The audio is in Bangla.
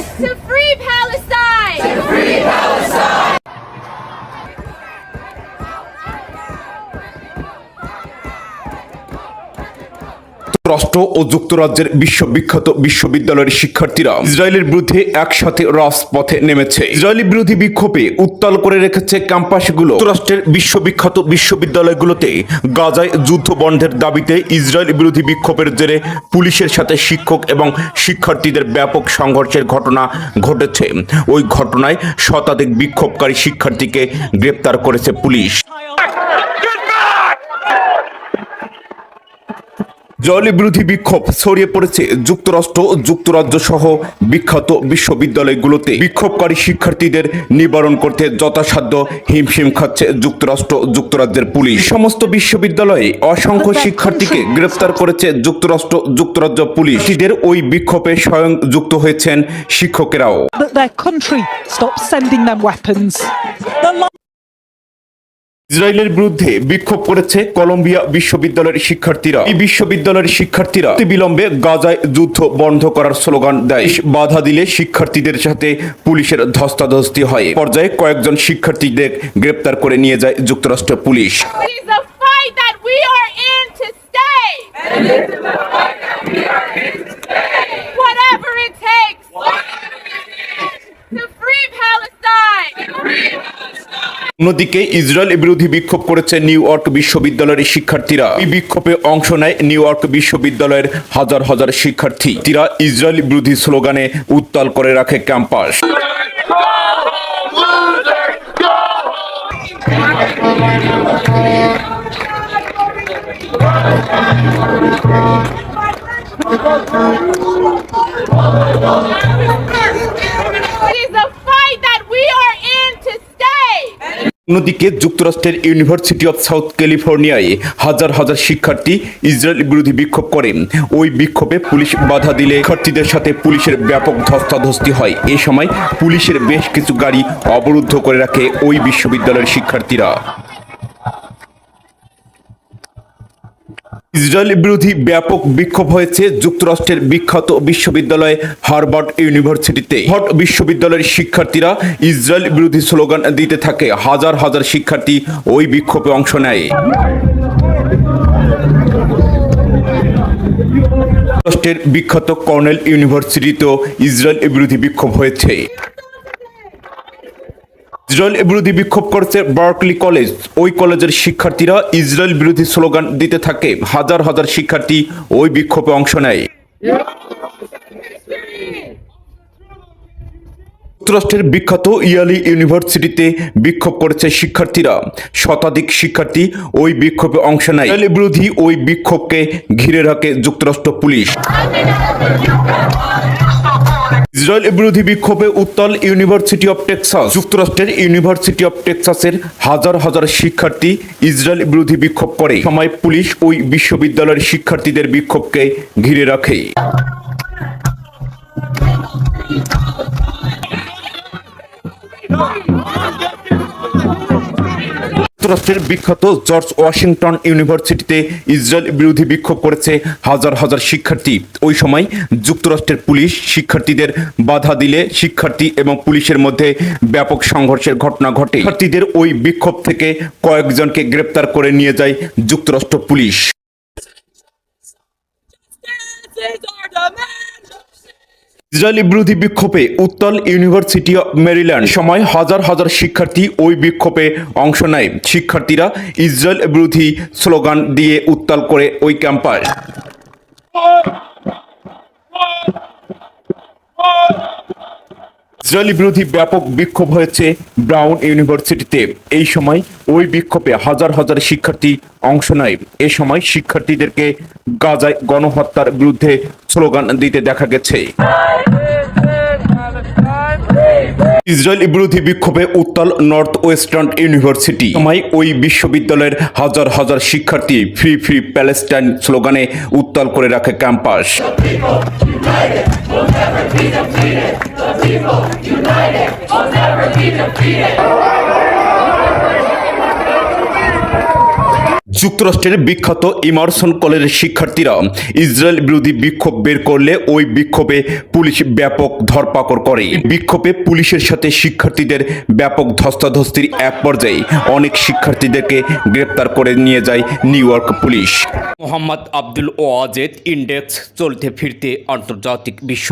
Isso যুক্তরাষ্ট্র ও যুক্তরাজ্যের বিশ্ববিখ্যাত বিশ্ববিদ্যালয়ের শিক্ষার্থীরা ইসরায়েলের বিরুদ্ধে একসাথে রাজপথে নেমেছে। ইসরায়েলি বিরোধী বিক্ষোভে উত্তাল করে রেখেছে ক্যাম্পাসগুলো। যুক্তরাষ্ট্রের বিশ্ববিখ্যাত বিশ্ববিদ্যালয়গুলোতে গাজায় যুদ্ধ বন্ধের দাবিতে ইসরায়েল বিরোধী বিক্ষোভের জেরে পুলিশের সাথে শিক্ষক এবং শিক্ষার্থীদের ব্যাপক সংঘর্ষের ঘটনা ঘটেছে। ওই ঘটনায় শতাধিক বিক্ষোভকারী শিক্ষার্থীকে গ্রেপ্তার করেছে পুলিশ। জলি বিরোধী বিক্ষোভ ছড়িয়ে পড়েছে। যুক্তরাষ্ট্র যুক্তরাজ্য সহ বিখ্যাত বিশ্ববিদ্যালয়গুলোতে বিক্ষোভকারী শিক্ষার্থীদের নিবারণ করতে যথাসাধ্য হিমশিম খাচ্ছে যুক্তরাষ্ট্র যুক্তরাজ্যের পুলিশ। সমস্ত বিশ্ববিদ্যালয়ে অসংখ্য শিক্ষার্থীকে গ্রেফতার করেছে যুক্তরাষ্ট্র যুক্তরাজ্য পুলিশ। ওই বিক্ষোভে স্বয়ং যুক্ত হয়েছেন শিক্ষকেরাও। ইসরায়েলের বিরুদ্ধে বিক্ষোভ করেছে কলম্বিয়া বিশ্ববিদ্যালয়ের শিক্ষার্থীরা। এই বিশ্ববিদ্যালয়ের শিক্ষার্থীরা বিলম্বে গাজায় যুদ্ধ বন্ধ করার স্লোগান দেয়। বাধা দিলে শিক্ষার্থীদের সাথে পুলিশের ধস্তাধস্তি হয়। পর্যায়ে কয়েকজন শিক্ষার্থীদের গ্রেপ্তার করে নিয়ে যায় যুক্তরাষ্ট্র পুলিশ। অন্যদিকে ইসরায়েল বিরোধী বিক্ষোভ করেছে নিউ ইয়র্ক বিশ্ববিদ্যালয়ের শিক্ষার্থীরা। এই বিক্ষোভে অংশ নেয় নিউ ইয়র্ক বিশ্ববিদ্যালয়ের হাজার হাজার শিক্ষার্থী। তারা ইসরায়েল বিরোধী স্লোগানে উত্তাল করে রাখে ক্যাম্পাস। It অন্যদিকে যুক্তরাষ্ট্রের ইউনিভার্সিটি অব সাউথ ক্যালিফোর্নিয়ায় হাজার হাজার শিক্ষার্থী ইসরায়েল বিরোধী বিক্ষোভ করেন ওই বিক্ষোভে পুলিশ বাধা দিলে শিক্ষার্থীদের সাথে পুলিশের ব্যাপক ধস্তাধস্তি হয়। এ সময় পুলিশের বেশ কিছু গাড়ি অবরুদ্ধ করে রাখে ওই বিশ্ববিদ্যালয়ের শিক্ষার্থীরা। ইসরায়েল বিরোধী ব্যাপক বিক্ষোভ হয়েছে যুক্তরাষ্ট্রের বিখ্যাত বিশ্ববিদ্যালয় হার্ভার্ড ইউনিভার্সিটিতে। হট বিশ্ববিদ্যালয়ের শিক্ষার্থীরা ইসরায়েল বিরোধী স্লোগান দিতে থাকে, হাজার হাজার শিক্ষার্থী ওই বিক্ষোভে অংশ নেয়। যুক্তরাষ্ট্রের বিখ্যাত কর্নেল ইউনিভার্সিটিতেও ইসরায়েল বিরোধী বিক্ষোভ হয়েছে। ইসরায়েল বিরোধী বিক্ষোভ করছে বার্কলি কলেজ। ওই কলেজের শিক্ষার্থীরা ইসরায়েল বিরোধী স্লোগান দিতে থাকে। হাজার হাজার শিক্ষার্থী ওই বিক্ষোভে অংশ নেয়। যুক্তরাষ্ট্রের বিখ্যাত ইয়ালি ইউনিভার্সিটিতে বিক্ষোভ করেছে শিক্ষার্থীরা। শতাধিক শিক্ষার্থী ওই বিক্ষোভে অংশ নেয়। বিরোধী ওই বিক্ষোভকে ঘিরে রাখে যুক্তরাষ্ট্র পুলিশ। ইসরায়েল বিরোধী বিক্ষোভে উত্তল ইউনিভার্সিটি অব টেক্সাস যুক্তরাষ্ট্রের ইউনিভার্সিটি অব টেক্সাসের হাজার হাজার শিক্ষার্থী ইসরায়েল বিরোধী বিক্ষোভ করে। সময় পুলিশ ওই বিশ্ববিদ্যালয়ের শিক্ষার্থীদের বিক্ষোভকে ঘিরে রাখে। যুক্তরাষ্ট্রের বিখ্যাত জর্জ ওয়াশিংটন ইউনিভার্সিটিতে ইসরায়েল বিরোধী বিক্ষোভ করেছে হাজার হাজার শিক্ষার্থী। ওই সময় যুক্তরাষ্ট্রের পুলিশ শিক্ষার্থীদের বাধা দিলে শিক্ষার্থী এবং পুলিশের মধ্যে ব্যাপক সংঘর্ষের ঘটনা ঘটে। শিক্ষার্থীদের ওই বিক্ষোভ থেকে কয়েকজনকে গ্রেপ্তার করে নিয়ে যায় যুক্তরাষ্ট্র পুলিশ। ইসরায়েলি বিরোধী বিক্ষোভে উত্তাল ইউনিভার্সিটি অফ মেরিল্যান্ড সময় হাজার হাজার শিক্ষার্থী ওই বিক্ষোভে অংশ নেয়। শিক্ষার্থীরা ইসরায়েল বিরোধী স্লোগান দিয়ে উত্তাল করে ওই ক্যাম্পাস। ইসরায়েলি বিরোধী ব্যাপক বিক্ষোভ হয়েছে ব্রাউন ইউনিভার্সিটিতে। এই সময় ওই বিক্ষোভে হাজার হাজার শিক্ষার্থী অংশ নেয়। এ সময় শিক্ষার্থীদেরকে গাজায় গণহত্যার বিরুদ্ধে স্লোগান দিতে দেখা গেছে। ইসরায়েল বিরোধী বিক্ষোভে উত্তাল নর্থ ওয়েস্টার্ন ইউনিভার্সিটি। সময় ওই বিশ্ববিদ্যালয়ের হাজার হাজার শিক্ষার্থী ফ্রি ফ্রি প্যালেস্টাইন স্লোগানে উত্তাল করে রাখে ক্যাম্পাস। যুক্তরাষ্ট্রের বিখ্যাত ইমারসন কলেজের শিক্ষার্থীরা ইসরায়েল বিরোধী বিক্ষোভ বের করলে ওই বিক্ষোভে পুলিশ ব্যাপক ধরপাকড় করে। বিক্ষোভে পুলিশের সাথে শিক্ষার্থীদের ব্যাপক ধস্তাধস্তির এক পর্যায়ে অনেক শিক্ষার্থীদেরকে গ্রেপ্তার করে নিয়ে যায় New York police. Mohammad Abdul Wajed index, চলতে ফিরতে আন্তর্জাতিক বিশ্ব।